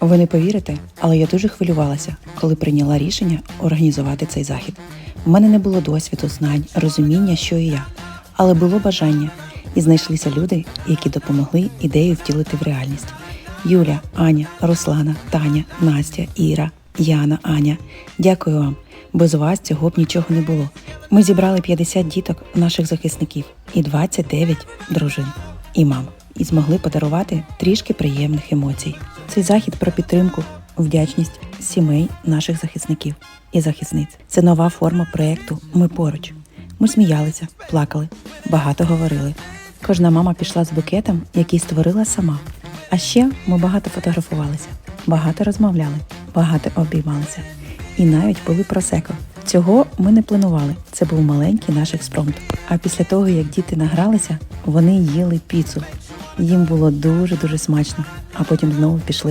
Ви не повірите, але я дуже хвилювалася, коли прийняла рішення організувати цей захід. У мене не було досвіду, знань, розуміння, що і як, але було бажання, і знайшлися люди, які допомогли ідею втілити в реальність. Юля, Аня, Руслана, Таня, Настя, Іра, Яна, Аня. Дякую вам. Без вас цього б нічого не було. Ми зібрали 50 діток наших захисників і 29 дружин і мам, і змогли подарувати трішки приємних емоцій. Цей захід про підтримку, вдячність сімей наших захисників і захисниць. Це нова форма проєкту Ми поруч. Ми сміялися, плакали, багато говорили. Кожна мама пішла з букетом, який створила сама. А ще ми багато фотографувалися, багато розмовляли, багато обіймалися. І навіть були просеко. Цього ми не планували. Це був маленький наш експромт. А після того, як діти награлися, вони їли піцу. Їм було дуже дуже смачно, а потім знову пішли